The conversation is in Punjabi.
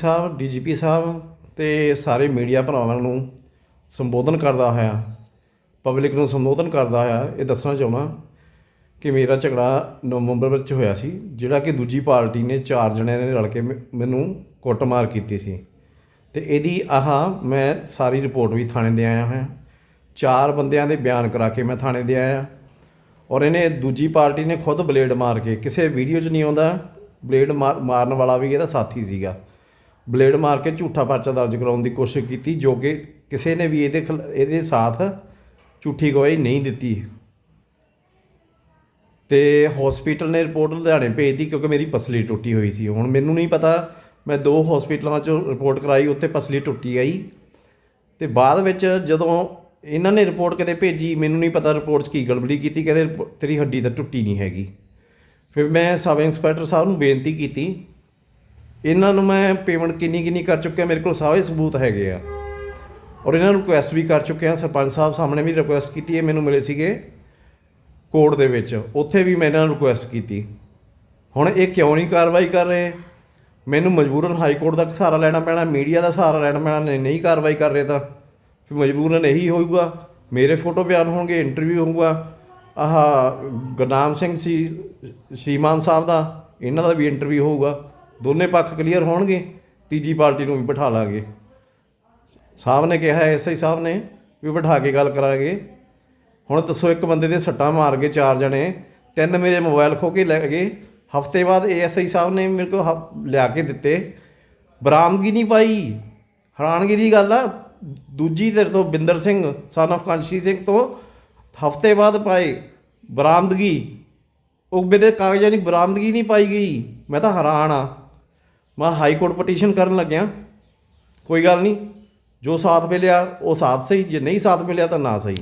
ਸਾਹਿਬ ਡੀਜੀਪੀ ਸਾਹਿਬ ਤੇ ਸਾਰੇ ਮੀਡੀਆ ਭਰਾਵਾਂ ਨੂੰ ਸੰਬੋਧਨ ਕਰਦਾ ਹੋਇਆ, ਪਬਲਿਕ ਨੂੰ ਸੰਬੋਧਨ ਕਰਦਾ ਹੋਇਆ, ਇਹ ਦੱਸਣਾ ਚਾਹੁੰਦਾ ਕਿ ਮੇਰਾ ਝਗੜਾ ਨਵੰਬਰ ਵਿੱਚ ਹੋਇਆ ਸੀ, ਜਿਹੜਾ ਕਿ ਦੂਜੀ ਪਾਰਟੀ ਨੇ ਚਾਰ ਜਣਿਆਂ ਨੇ ਰਲ ਕੇ ਮੈ- ਮੈਨੂੰ ਕੁੱਟਮਾਰ ਕੀਤੀ ਸੀ। ਤੇ ਇਹਦੀ ਆਹ ਮੈਂ ਸਾਰੀ ਰਿਪੋਰਟ ਵੀ ਥਾਣੇ ਦੇ ਆਇਆ ਹੋਇਆ। ਚਾਰ ਬੰਦਿਆਂ ਦੇ ਬਿਆਨ ਕਰਾ ਕੇ ਮੈਂ ਥਾਣੇ ਦੇ ਆਇਆ। ਔਰ ਇਹਨੇ ਦੂਜੀ ਪਾਰਟੀ ਨੇ ਖੁਦ ਬਲੇਡ ਮਾਰ ਕੇ, ਕਿਸੇ ਵੀਡੀਓ 'ਚ ਨਹੀਂ ਆਉਂਦਾ, ਬਲੇਡ ਮਾਰ- ਮਾਰਨ ਵਾਲਾ ਵੀ ਇਹਦਾ ਸਾਥੀ ਸੀਗਾ। ਬਲੇਡ ਮਾਰ ਕੇ ਝੂਠਾ ਪਰਚਾ ਦਰਜ ਕਰਾਉਣ ਦੀ ਕੋਸ਼ਿਸ਼ ਕੀਤੀ, ਜੋ ਕਿ ਕਿਸੇ ਨੇ ਵੀ ਇਹਦੇ ਖਿਲਾ- ਇਹਦੇ ਸਾਥ ਝੂਠੀ ਗਵਾਹੀ ਨਹੀਂ ਦਿੱਤੀ। ਤੇ ਹਸਪੀਟਲ ਨੇ ਰਿਪੋਰਟ ਲੁਧਿਆਣੇ ਭੇਜਤੀ ਕਿਉਂਕਿ ਮੇਰੀ ਪਸਲੀ ਟੁੱਟੀ ਹੋਈ ਸੀ। ਹੁਣ ਮੈਨੂੰ ਨਹੀਂ ਪਤਾ, ਮੈਂ ਦੋ ਹਸਪੀਟਲਾਂ 'ਚੋਂ ਰਿਪੋਰਟ ਕਰਾਈ, ਉੱਥੇ ਪਸਲੀ ਟੁੱਟੀ ਆਈ। ਤੇ ਬਾਅਦ ਵਿੱਚ ਜਦੋਂ ਇਹਨਾਂ ਨੇ ਰਿਪੋਰਟ ਕਦੇ ਭੇਜੀ, ਮੈਨੂੰ ਨਹੀਂ ਪਤਾ ਰਿਪੋਰਟ 'ਚ ਕੀ ਗੜਬੜੀ ਕੀਤੀ, ਕਹਿੰਦੇ ਰਿਪੋ- ਤੇਰੀ ਹੱਡੀ ਤਾਂ ਟੁੱਟੀ ਨਹੀਂ ਹੈਗੀ। ਫਿਰ ਮੈਂ ਸਬ ਇੰਸਪੈਕਟਰ ਸਾਹਿਬ ਨੂੰ ਬੇਨਤੀ ਕੀਤੀ ਇਹਨਾਂ ਨੂੰ ਮੈਂ ਪੇਮੈਂਟ ਕਿੰਨੀ ਕਿੰਨੀ ਕਰ ਚੁੱਕਿਆ, ਮੇਰੇ ਕੋਲ ਸਾਰੇ ਸਬੂਤ ਹੈਗੇ ਆ। ਔਰ ਇਹਨਾਂ ਨੂੰ ਰਿਕੁਐਸਟ ਵੀ ਕਰ ਚੁੱਕਿਆ ਸਰਪੰਚ ਸਾਹਿਬ ਸਾਹਮਣੇ ਵੀ ਰਿਕੁਐਸਟ ਕੀਤੀ ਹੈ, ਮੈਨੂੰ ਮਿਲੇ ਸੀਗੇ ਕੋਰਟ ਦੇ ਵਿੱਚ। ਉੱਥੇ ਵੀ ਮੈਂ ਇਹਨਾਂ ਨੂੰ ਰਿਕੁਐਸਟ ਕੀਤੀ। ਹੁਣ ਇਹ ਕਿਉਂ ਨਹੀਂ ਕਾਰਵਾਈ ਕਰ ਰਹੇ? ਮੈਨੂੰ ਮਜਬੂਰਨ ਹਾਈ ਕੋਰਟ ਦਾ ਸਹਾਰਾ ਲੈਣਾ ਪੈਣਾ ਮੀਡੀਆ ਦਾ ਸਹਾਰਾ ਲੈਣਾ ਪੈਣਾ, ਨਹੀਂ ਨਹੀਂ ਕਾਰਵਾਈ ਕਰ ਰਹੇ ਤਾਂ। ਫਿਰ ਮਜਬੂਰਨ ਇਹੀ ਹੋਊਗਾ। ਮੇਰੇ ਫੋਟੋ ਬਿਆਨ ਹੋਣਗੇ ਇੰਟਰਵਿਊ ਹੋਊਗਾ। ਆਹ ਗੁਰਨਾਮ ਸਿੰਘ ਸੀ ਸ਼੍ਰੀਮਾਨ ਸਾਹਿਬ ਦਾ, ਇਹਨਾਂ ਦਾ ਵੀ ਇੰਟਰਵਿਊ ਹੋਊਗਾ। ਦੋਨੇ ਪੱਖ ਕਲੀਅਰ ਹੋਣਗੇ, ਤੀਜੀ ਪਾਰਟੀ ਨੂੰ ਵੀ ਬਿਠਾ ਲਾਂਗੇ। ਸਾਹਿਬ ਨੇ ਕਿਹਾ ਐਸਆਈ ਸਾਹਿਬ ਨੇ ਵੀ ਬਿਠਾ ਕੇ ਗੱਲ ਕਰਾਂਗੇ। ਹੁਣ ਦੱਸੋ, ਇੱਕ ਬੰਦੇ ਦੇ ਸੱਟਾਂ ਮਾਰ ਕੇ ਚਾਰ ਜਣੇ, ਤਿੰਨ ਮੇਰੇ ਮੋਬਾਈਲ ਖੋ ਕੇ ਲੈ ਗਏ। ਹਫ਼ਤੇ ਬਾਅਦ ਏਐਸਆਈ ਸਾਹਿਬ ਨੇ ਮੇਰੇ ਕੋਲ ਹ- ਲਿਆ ਕੇ ਦਿੱਤੇ। ਬਰਾਮਦਗੀ ਨਹੀਂ ਪਾਈ। ਹੈਰਾਨਗੀ ਦੀ ਗੱਲ ਆ, ਦੂਜੀ ਤੇਰੇ ਤੋਂ ਬਿੰਦਰ ਸਿੰਘ ਸਨ of ਕਾਂਸ਼ੀ ਸਿੰਘ ਤੋਂ ਹਫ਼ਤੇ ਬਾਅਦ ਪਾਏ ਬਰਾਮਦਗੀ। ਉਹ ਮੇਰੇ ਕਾਗਜ਼ਾਂ ਦੀ ਬਰਾਮਦਗੀ ਨਹੀਂ ਪਾਈ ਗਈ। ਮੈਂ ਤਾਂ ਹੈਰਾਨ ਆ। ਮੈਂ ਹਾਈ ਕੋਰਟ ਪਟੀਸ਼ਨ ਕਰਨ ਲੱਗਿਆ। ਕੋਈ ਗੱਲ ਨਹੀਂ, ਜੋ ਸਾਥ ਮਿਲਿਆ, ਉਹ ਸਾਥ ਸਹੀ, ਜੇ ਨਹੀਂ ਸਾਥ ਮਿਲਿਆ ਤਾਂ ਨਾ ਸਹੀ।